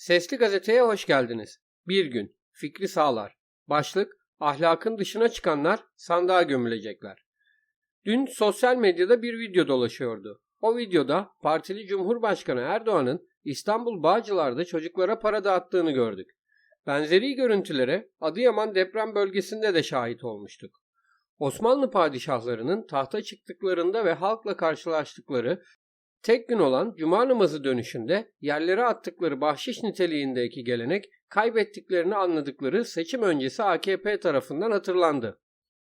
Sesli Gazete'ye hoş geldiniz. Bir gün, Fikri Sağlar. Başlık, ahlakın dışına çıkanlar sandığa gömülecekler. Dün sosyal medyada bir video dolaşıyordu. O videoda partili Cumhurbaşkanı Erdoğan'ın İstanbul Bağcılar'da çocuklara para dağıttığını gördük. Benzeri görüntülere Adıyaman deprem bölgesinde de şahit olmuştuk. Osmanlı padişahlarının tahta çıktıklarında ve halkla karşılaştıkları tek gün olan cuma namazı dönüşünde yerlere attıkları bahşiş niteliğindeki gelenek kaybettiklerini anladıkları seçim öncesi AKP tarafından hatırlandı.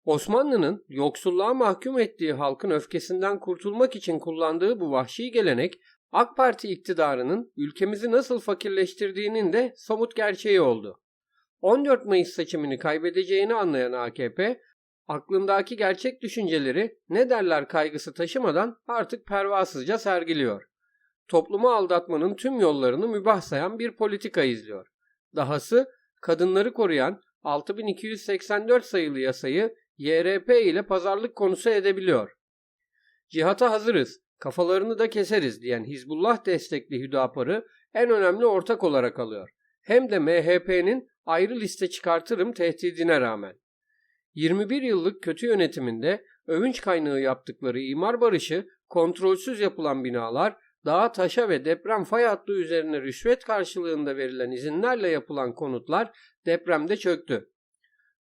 Osmanlı'nın yoksulluğa mahkum ettiği halkın öfkesinden kurtulmak için kullandığı bu vahşi gelenek AK Parti iktidarının ülkemizi nasıl fakirleştirdiğinin de somut gerçeği oldu. 14 Mayıs seçimini kaybedeceğini anlayan AKP, aklındaki gerçek düşünceleri ne derler kaygısı taşımadan artık pervasızca sergiliyor. Toplumu aldatmanın tüm yollarını mübah sayan bir politika izliyor. Dahası kadınları koruyan 6284 sayılı yasayı YRP ile pazarlık konusu edebiliyor. Cihata hazırız, kafalarını da keseriz diyen Hizbullah destekli Hüdapar'ı en önemli ortak olarak alıyor. Hem de MHP'nin ayrı liste çıkartırım tehdidine rağmen. 21 yıllık kötü yönetiminde övünç kaynağı yaptıkları imar barışı, kontrolsüz yapılan binalar, dağa taşa ve deprem fay hattı üzerine rüşvet karşılığında verilen izinlerle yapılan konutlar depremde çöktü.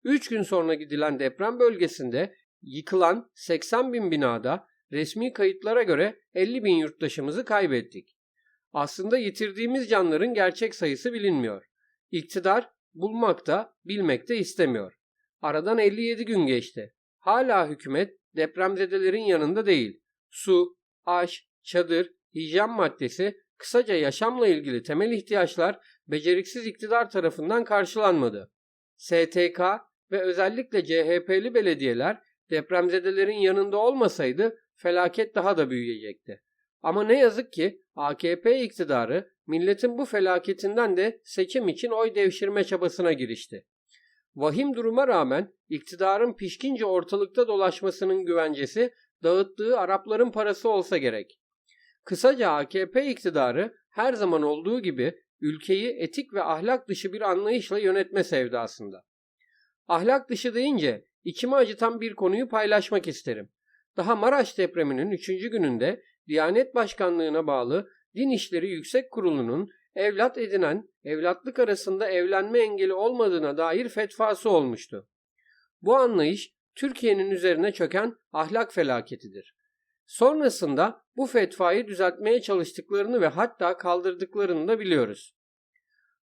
3 gün sonra gidilen deprem bölgesinde yıkılan 80 bin binada resmi kayıtlara göre 50 bin yurttaşımızı kaybettik. Aslında yitirdiğimiz canların gerçek sayısı bilinmiyor. İktidar bulmakta, bilmekte istemiyor. Aradan 57 gün geçti. Hala hükümet depremzedelerin yanında değil. Su, aş, çadır, hijyen maddesi, kısaca yaşamla ilgili temel ihtiyaçlar beceriksiz iktidar tarafından karşılanmadı. STK ve özellikle CHP'li belediyeler depremzedelerin yanında olmasaydı felaket daha da büyüyecekti. Ama ne yazık ki AKP iktidarı milletin bu felaketinden de seçim için oy devşirme çabasına girişti. Vahim duruma rağmen iktidarın pişkince ortalıkta dolaşmasının güvencesi dağıttığı Arapların parası olsa gerek. Kısaca AKP iktidarı her zaman olduğu gibi ülkeyi etik ve ahlak dışı bir anlayışla yönetme sevdasında. Ahlak dışı deyince içimi acıtan bir konuyu paylaşmak isterim. Daha Maraş depreminin 3. gününde Diyanet Başkanlığı'na bağlı Din İşleri Yüksek Kurulu'nun evlat edinen, evlatlık arasında evlenme engeli olmadığına dair fetvası olmuştu. Bu anlayış Türkiye'nin üzerine çöken ahlak felaketidir. Sonrasında bu fetvayı düzeltmeye çalıştıklarını ve hatta kaldırdıklarını da biliyoruz.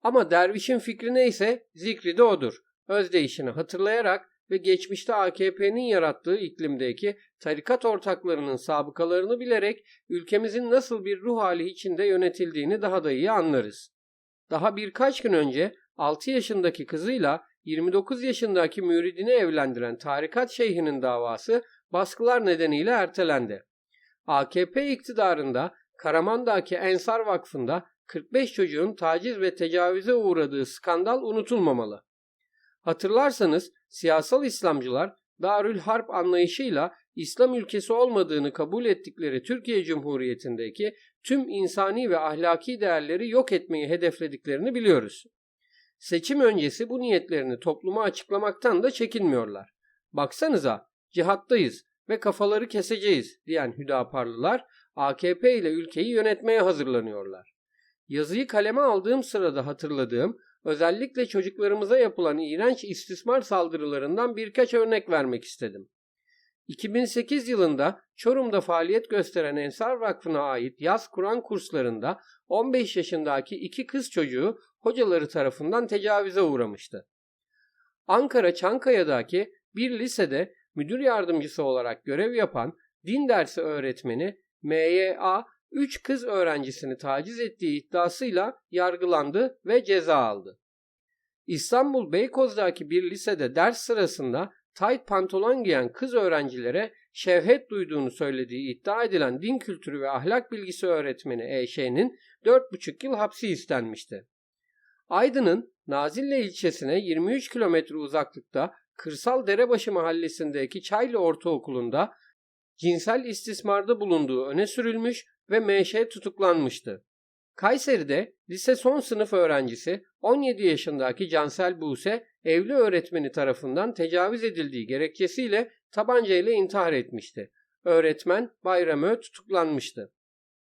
Ama dervişin fikri neyse zikri de odur. Özdeyişini hatırlayarak ve geçmişte AKP'nin yarattığı iklimdeki tarikat ortaklarının sabıkalarını bilerek ülkemizin nasıl bir ruh hali içinde yönetildiğini daha da iyi anlarız. Daha birkaç gün önce 6 yaşındaki kızıyla 29 yaşındaki müridini evlendiren tarikat şeyhinin davası baskılar nedeniyle ertelendi. AKP iktidarında Karaman'daki Ensar Vakfı'nda 45 çocuğun taciz ve tecavüze uğradığı skandal unutulmamalı. Hatırlarsanız siyasal İslamcılar Darül Harp anlayışıyla İslam ülkesi olmadığını kabul ettikleri Türkiye Cumhuriyeti'ndeki tüm insani ve ahlaki değerleri yok etmeyi hedeflediklerini biliyoruz. Seçim öncesi bu niyetlerini topluma açıklamaktan da çekinmiyorlar. Baksanıza cihattayız ve kafaları keseceğiz diyen Hüdaparlılar AKP ile ülkeyi yönetmeye hazırlanıyorlar. Yazıyı kaleme aldığım sırada hatırladığım özellikle çocuklarımıza yapılan iğrenç istismar saldırılarından birkaç örnek vermek istedim. 2008 yılında Çorum'da faaliyet gösteren Ensar Vakfı'na ait yaz Kur'an kurslarında 15 yaşındaki iki kız çocuğu hocaları tarafından tecavüze uğramıştı. Ankara Çankaya'daki bir lisede müdür yardımcısı olarak görev yapan din dersi öğretmeni MYA 3 kız öğrencisini taciz ettiği iddiasıyla yargılandı ve ceza aldı. İstanbul Beykoz'daki bir lisede ders sırasında tayt pantolon giyen kız öğrencilere şevhet duyduğunu söylediği iddia edilen din kültürü ve ahlak bilgisi öğretmeni Eşe'nin 4,5 yıl hapsi istenmişti. Aydın'ın Nazilli ilçesine 23 kilometre uzaklıkta Kırsal Derebaşı mahallesindeki Çaylı Ortaokulu'nda cinsel istismarda bulunduğu öne sürülmüş ve MŞ tutuklanmıştı. Kayseri'de lise son sınıf öğrencisi 17 yaşındaki Cansel Buse evli öğretmeni tarafından tecavüz edildiği gerekçesiyle tabancayla intihar etmişti. Öğretmen Bayramı tutuklanmıştı.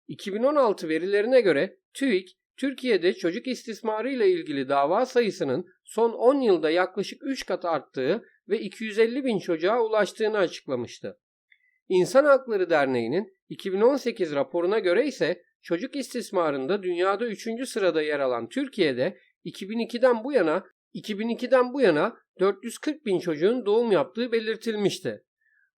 2016 verilerine göre TÜİK, Türkiye'de çocuk istismarı ile ilgili dava sayısının son 10 yılda yaklaşık 3 kat arttığı ve 250 bin çocuğa ulaştığını açıklamıştı. İnsan Hakları Derneği'nin 2018 raporuna göre ise çocuk istismarında dünyada 3. sırada yer alan Türkiye'de 2002'den bu yana 2002'den bu yana 440 bin çocuğun doğum yaptığı belirtilmişti.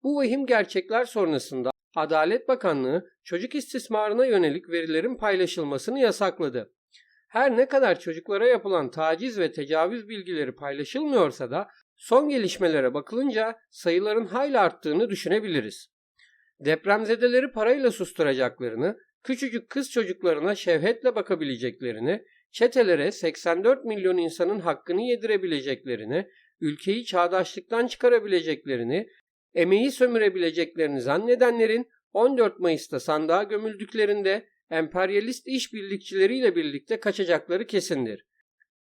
Bu vahim gerçekler sonrasında Adalet Bakanlığı çocuk istismarına yönelik verilerin paylaşılmasını yasakladı. Her ne kadar çocuklara yapılan taciz ve tecavüz bilgileri paylaşılmıyorsa da son gelişmelere bakılınca sayıların hayli arttığını düşünebiliriz. Depremzedeleri parayla susturacaklarını, küçücük kız çocuklarına şevhetle bakabileceklerini, çetelere 84 milyon insanın hakkını yedirebileceklerini, ülkeyi çağdaşlıktan çıkarabileceklerini, emeği sömürebileceklerini zannedenlerin 14 Mayıs'ta sandığa gömüldüklerinde emperyalist işbirlikçileriyle birlikte kaçacakları kesindir.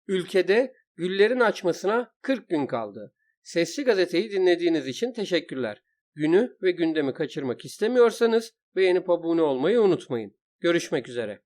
Ülkede güllerin açmasına 40 gün kaldı. Sesli gazeteyi dinlediğiniz için teşekkürler. Günü ve gündemi kaçırmak istemiyorsanız beğenip abone olmayı unutmayın. Görüşmek üzere.